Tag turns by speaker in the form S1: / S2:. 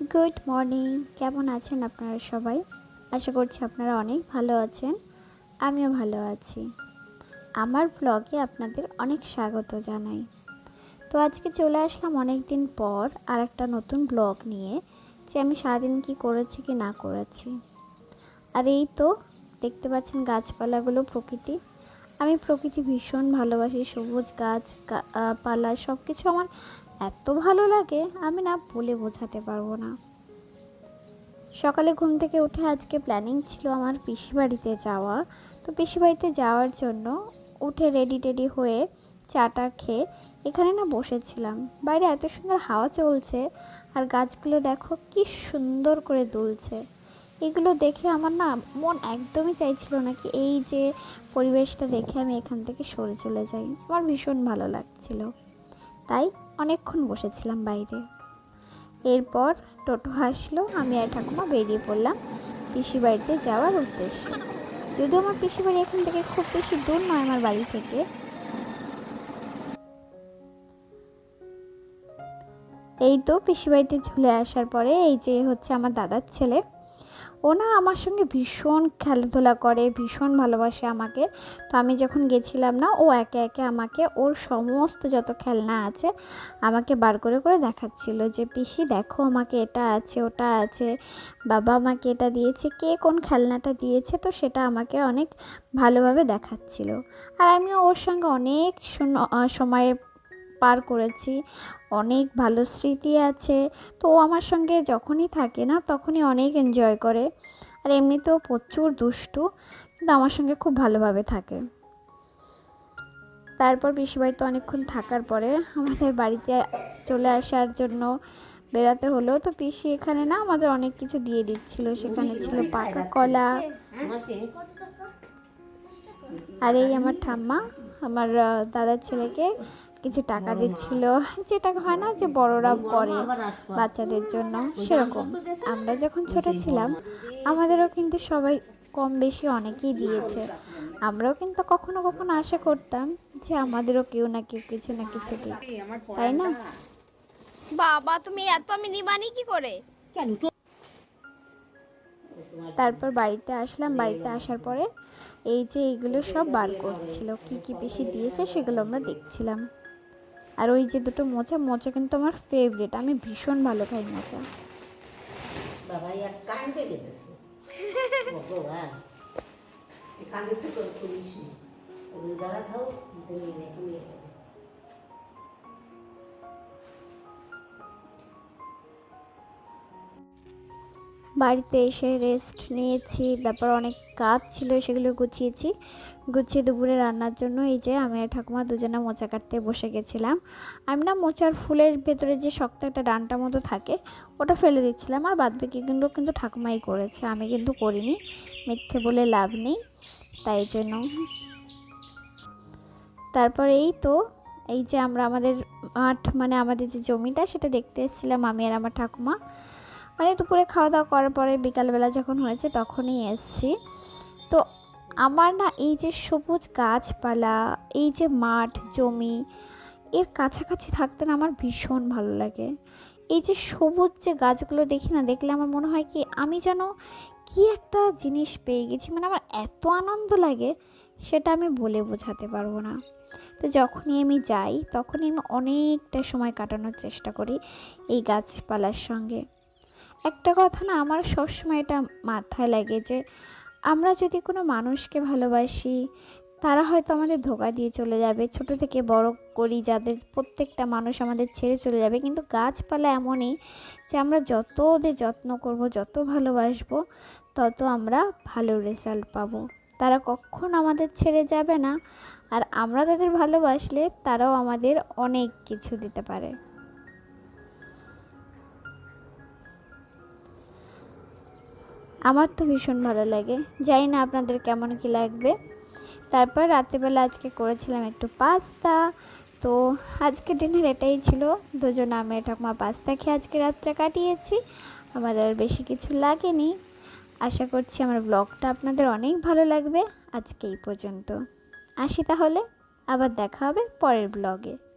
S1: Good morning কেমন আছেন আপনারা সবাই? আশা করছি আপনারা অনেক ভালো আছেন। আমিও ভালো আছি। আমার ব্লগে আপনাদের অনেক স্বাগত জানাই। তো আজকে চলে আসলাম অনেক দিন পর আর একটা নতুন ব্লগ নিয়ে, যে আমি সারাদিন কি করেছি কি না করেছি। আর এই তো, দেখতে পাচ্ছেন গাছপালাগুলো প্রকৃতি আমি প্রকৃতি ভীষণ ভালোবাসি, সবুজ গাছ পালা সব কিছু আমার এত ভালো লাগে, আমি না বলে বোঝাতে পারব না। সকালে ঘুম থেকে উঠে আজকে প্ল্যানিং ছিল আমার পিসি বাড়িতে যাওয়া। তো পিসি বাড়িতে যাওয়ার জন্য উঠে রেডি টেডি হয়ে চাটা খেয়ে এখানে না বসেছিলাম। বাইরে এত সুন্দর হাওয়া চলছে, আর গাছগুলো দেখো কি সুন্দর করে দুলছে। এগুলো দেখে আমার না মন একদমই চাইছিল না কি এই যে পরিবেশটা দেখে আমি এখান থেকে সরে চলে যাই। আমার ভীষণ ভালো লাগছিল। তাই অনেকক্ষণ বসেছিলাম বাইরে। এরপর টোটো আসলো, আমি আর ঠাকুমা বেরিয়ে পড়লাম পিসি বাড়িতে যাওয়ার উদ্দেশ্যে। যদিও আমার পিসি বাড়ি এখান থেকে খুব বেশি দূর নয় আমার বাড়ি থেকে। এই তো পিসি বাড়িতে চলে আসার পরে এই যে হচ্ছে আমার দাদার ছেলে। ও না আমার সঙ্গে ভীষণ খেলাধুলা করে, ভীষণ ভালোবাসে আমাকে। তো আমি যখন গেছিলাম না, ও একে একে আমাকে ওর সমস্ত যত খেলনা আছে আমাকে বার করে করে দেখাচ্ছিল যে, পিসি দেখো আমাকে এটা আছে, ওটা আছে, বাবা আমাকে এটা দিয়েছে, কে কোন খেলনাটা দিয়েছে? তো সেটা আমাকে অনেক ভালোভাবে দেখাচ্ছিল। আর আমিও ওর সঙ্গে অনেক সময় পার করেছি। অনেক ভালো স্মৃতি আছে। তো আমার সঙ্গে যখনই থাকে না, তখনই অনেক এনজয় করে। আর এমনিতেও প্রচুর দুষ্টু, কিন্তু আমার সঙ্গে খুব ভালোভাবে থাকে। তারপর বাড়িতে অনেকক্ষণ থাকার পরে আমাদের বাড়িতে চলে আসার জন্য বেরাতে হলো। তো পিসি এখানে না আমাদের অনেক কিছু দিয়ে দিচ্ছিল। সেখানে ছিল পাকা কলা। আর এই আমার ঠাম্মা আমার দাদার ছেলেকে কিছু টাকা দিচ্ছিল। যে টাকা হয় না যে বড়রা করে বাচ্চাদের জন্য। সেরকম। আমরা যখন ছোট ছিলাম আমাদেরও কিন্তু সবাই কম বেশি অনেকেই দিয়েছে। আমরাও কিন্তু কখনো কখনো আশা করতাম যে আমাদেরও কেউ না কেউ কিছু না কিছু দিক। তাই না?
S2: বাবা তুমি এত আমি নিবানি কি করে?
S1: তারপর বাড়িতে আসলাম। বাড়িতে আসার পরে এই যে এইগুলো সব বার করছিল। কি কি পিসি দিয়েছে সেগুলো আমরা দেখছিলাম। আর ওই যে দুটো মোচা মোচা কিন্তু আমার ফেভারিট আমি ভীষণ ভালো খাই মোচা।
S3: বাবা
S1: বাড়িতে এসে রেস্ট নিয়েছি, তারপর অনেক কাজ ছিল, সেগুলো গুছিয়েছি। গুছিয়ে দুপুরে রান্নার জন্য এই যে আমি আর ঠাকুমা দুজনে মোচা কাটতে বসে গেছিলাম। আমি না মোচার ফুলের ভেতরে যে শক্ত একটা ডানটা মতো থাকে, ওটা ফেলে দিচ্ছিলাম আর বাদ বাকিগুলো কিন্তু ঠাকুমাই করেছে, আমি কিন্তু করিনি, মিথ্যে বলে লাভ নেই, তাই জন্য। তারপর এই তো, এই যে আমরা আমাদের মাঠ মানে আমাদের যে জমিটা, সেটা দেখতে এসেছিলাম আমি আর আমার ঠাকুমা। মানে দুপুরে খাওয়া দাওয়া করার পরে বিকালবেলা যখন হয়েছে তখনই এসছি। তো আমার না এই যে সবুজ গাছপালা, এই যে মাঠ, জমি, এর কাছাকাছি থাকতে না আমার ভীষণ ভালো লাগে। এই যে সবুজ যে গাছগুলো দেখি না, দেখলে আমার মনে হয় কি আমি যেন কি একটা জিনিস পেয়ে গেছি মানে আমার এত আনন্দ লাগে সেটা আমি বলে বোঝাতে পারব না। তো যখনই আমি যাই, তখনই আমি অনেকটা সময় কাটানোর চেষ্টা করি এই গাছপালার সঙ্গে। একটা কথা না আমার সবসময় এটা মাথায় লাগে যে আমরা যদি কোনো মানুষকে ভালোবাসি, তারা হয়তো আমাদের ধোকা দিয়ে চলে যাবে। ছোট থেকে বড় করি যাদের প্রত্যেকটা মানুষ আমাদের ছেড়ে চলে যাবে। কিন্তু গাছপালা এমনই যে আমরা যত ওদের যত্ন করব, যত ভালোবাসবো, তত আমরা ভালো রেজাল্ট পাবো। তারা কখন আমাদের ছেড়ে যাবে না? আর আমরা তাদের ভালোবাসলে তারাও আমাদের অনেক কিছু দিতে পারে। আমার তো ভীষণ ভালো লাগে। জানি না আপনাদের কেমন কি লাগবে। তারপর রাত্রিবেলা আজকে করেছিলাম একটু পাস্তা। তো আজকে ডিনার এটাই ছিল। দুজন আমি ঠাকুমা পাস্তা খেয়ে আজকে রাতটা কাটিয়েছি। আমাদের আর বেশি কিছু লাগেনি। আশা করছি আমার ব্লগটা আপনাদের অনেক ভালো লাগবে। আজকে এই পর্যন্ত। আসি তাহলে। আবার দেখা হবে পরের ব্লগে।